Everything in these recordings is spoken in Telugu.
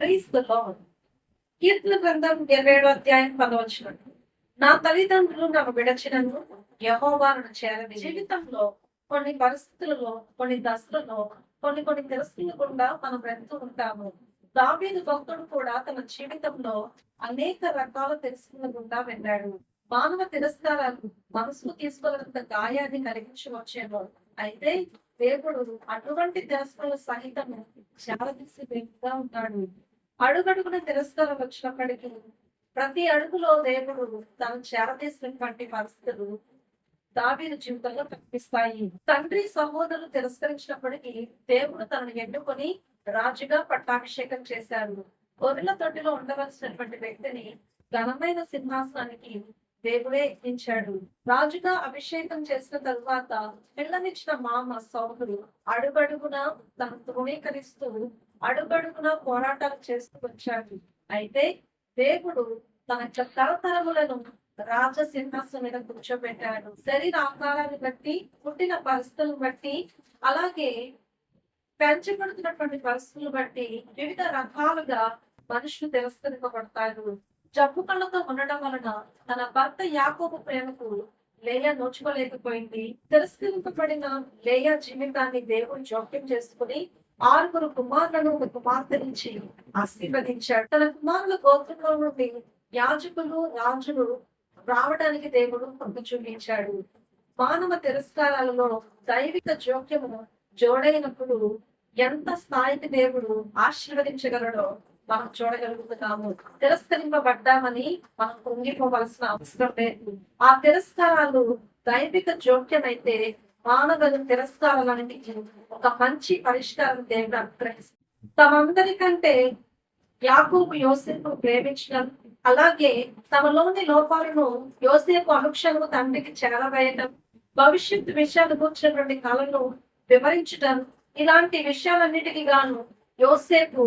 క్రీస్తులో కీర్తన గ్రంథం ఇరవై ఏడో అధ్యాయం పదవచ్చినట్టు నా తల్లిదండ్రులు నాకు విడచినను యహోవాను చేరని జీవితంలో కొన్ని పరిస్థితులలో కొన్ని దశలలో కొన్ని కొన్ని తెలుసుకుండా మనం వెళ్తూ ఉంటాము. దావీదు భక్తుడు కూడా తన జీవితంలో అనేక రకాల తెలుసుకుండా వెళ్ళాడు. మానవ తిరస్కారాలు మనసుకు తీసుకోవాలంత గాయాన్ని కలిగించవచ్చేమో. అయితే దేవుడు అటువంటి తిరస్కారాలు సహితము జారదీసి వేపుగా ఉంటాడు. అడుగడుగున తిరస్కారం వచ్చినప్పటికీ ప్రతి అడుగులో దేవుడు తను చేరదీసినటువంటి పరిస్థితులు దావీదు జీవితంలో కనిపిస్తాయి. తండ్రి సహోదరులు తిరస్కరించినప్పటికీ దేవుడు తనను ఎన్నుకొని రాజుగా పట్టాభిషేకం చేశాడు. గొర్రెల తొట్టిలో ఉండవలసినటువంటి వ్యక్తిని ఘనమైన సింహాసనానికి దేవుడే ఇచ్చాడు. రాజుగా అభిషేకం చేసిన తరువాత పిల్లనిచ్చిన మామ సౌకుడు అడుగడుగున తను ధృవీకరిస్తూ అడుగడుగున పోరాటాలు చేస్తూ వచ్చాడు. అయితే దేవుడు తన తరతరములను రాజ సింహాసనం మీద కూర్చోబెట్టాడు. శరీర ఆకారాన్ని బట్టి పుట్టిన పరిస్థితులను బట్టి అలాగే పెంచబడుతున్నటువంటి పరిస్థితులు బట్టి వివిధ రకాలుగా మనుషులు తిరస్కరింపబడతారు జబ్బు కళ్ళతో ఉండడం వలన తన భర్త యాకోబు ప్రేమకు లేయ నోచుకోలేకపోయింది. తిరస్కరింపబడిన లేయ జీవితాన్ని దేవుడు జోక్యం చేసుకుని ఆరుగురు కుమారులను ఒక కుమార్తెనించి ఆశీర్వదించాడు. తన కుమారుల గోత్రంలో నుండి యాజకులు రాజులు రావడానికి దేవుడు పంప చూపించాడు. మానవ తిరస్కారాలలో దైవిక జోక్యము జోడైనప్పుడు ఎంత స్థాయికి దేవుడు ఆశీర్వదించగలడో మనం చూడగలుగుతున్నాము. తిరస్కరింపబడ్డామని మనం కృంగిపోవలసిన అవసరం లేదు. ఆ తిరస్కారాలు దైవిక జోక్యమైతే మానవులు తిరస్కారాలన్నిటికీ ఒక మంచి పరిష్కారం దేవుడు అనుగ్రహిస్తారు. తమందరికంటే యాకూబు యోసేపు ప్రేమించడం అలాగే తమలోని లోపాలను యోసేపు అనుక్షణము తండ్రికి చేరవేయటం భవిష్యత్తు విషయాలు కూర్చున్నటువంటి కళను వివరించడం ఇలాంటి విషయాలన్నిటికీ గాను యోసేపు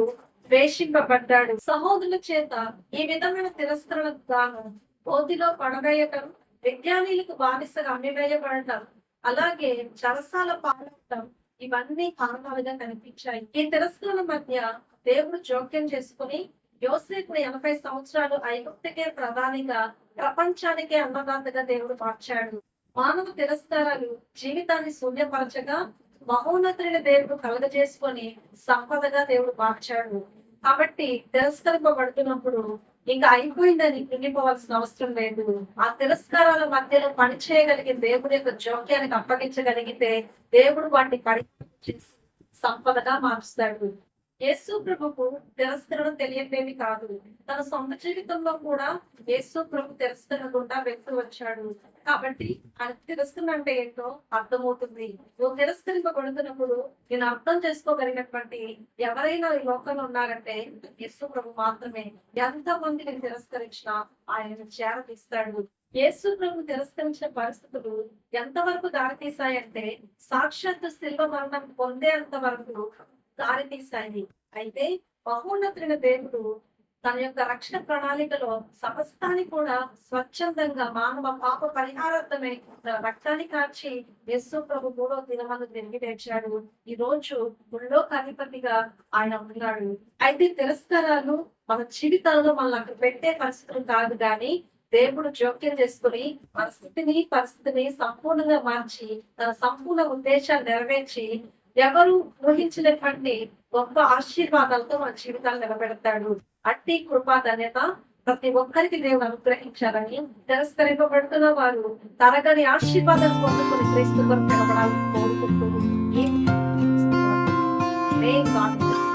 ద్వేషింపబడ్డాడు. సహోదరుల చేత ఈ విధమైన తిరస్కరణకు గాను పోతిలో పడవేయటం విజ్ఞానీలకు బానిసగా అమ్మివేయబడటం అలాగే చరసాల పాడటం ఇవన్నీ కారణాలుగా కనిపించాయి. ఈ తిరస్కరణ మధ్య దేవుడు జోక్యం చేసుకుని యోసేపుని ఎనభై సంవత్సరాలు ఐగుప్తికే ప్రధానిగా ప్రపంచానికే అన్నదాతగా దేవుడు మార్చాడు. మానవ తిరస్కారాలు జీవితాన్ని శూన్యపరచగా మహోన్నతుని దేవుడు కలగజేసుకొని సంపదగా దేవుడు మార్చాడు. కాబట్టి తిరస్కరింపబడుతున్నప్పుడు ఇంకా అయిపోయిందని కృంగిపోవాల్సిన అవసరం లేదు. ఆ తిరస్కారాల మధ్యలో పని చేయగలిగిన దేవుడి యొక్క జోక్యానికి అప్పగించగలిగితే దేవుడు వాటిని పడి సంపదగా మార్చుతాడు యేసు ప్రభుకు తిరస్కరణ తెలియటేమి కాదు. తన సొంత జీవితంలో కూడా యేసు ప్రభు తిరస్కరణ గుండా వెళ్తూ వచ్చాడు. కాబట్టి ఆయన తిరస్కరణ అంటే ఏంటో అర్థమవుతుంది. నువ్వు తిరస్కరింపబడుతున్నప్పుడు నేను అర్థం చేసుకోగలిగినటువంటి ఎవరైనా ఈ లోకంలో ఉన్నారంటే యేసు ప్రభు మాత్రమే. ఎంత మంది నేను తిరస్కరించినా ఆయన చేరతీస్తాడు యేసు ప్రభు తిరస్కరించిన పరిస్థితులు ఎంతవరకు దారితీశాయంటే సాక్షాత్తు శిల్వ మరణం పొందేంత వరకు దారితీశాయి. అయితే మహోన్నతుడైన దేవుడు తన యొక్క రక్షణ ప్రణాళికలో సమస్తాన్ని కూడా స్వచ్ఛందంగా మానవ పాప పరిహారార్థమే రక్తాన్ని కాచి యస్సు ప్రభు మూడో దినమందు తిరిగి తెచ్చాడు ఈ రోజు గుళ్ళో అధిపతిగా ఆయన ఉన్నాడు. అయితే తిరస్కారాలు మన జీవితాల్లో మనల్ని అక్కడ పెట్టే పరిస్థితులు కాదు కానీ దేవుడు జోక్యం చేసుకుని పరిస్థితిని పరిస్థితిని సంపూర్ణంగా మార్చి తన సంపూర్ణ ఉద్దేశాలు నెరవేర్చి ఎవరు ఊహించినటువంటి గొప్ప ఆశీర్వాదాలతో మన జీవితాలు నిలబెడతాడు. అట్టి కృపా ధన్యత ప్రతి ఒక్కరికి దేవుడు అనుగ్రహించాలని తిరస్కరింపబడుతున్న వారు తరగని ఆశీర్వాదాలు పొందుకుని క్రీస్తు కొరకు నిలబడాలని కోరుకుంటూ May God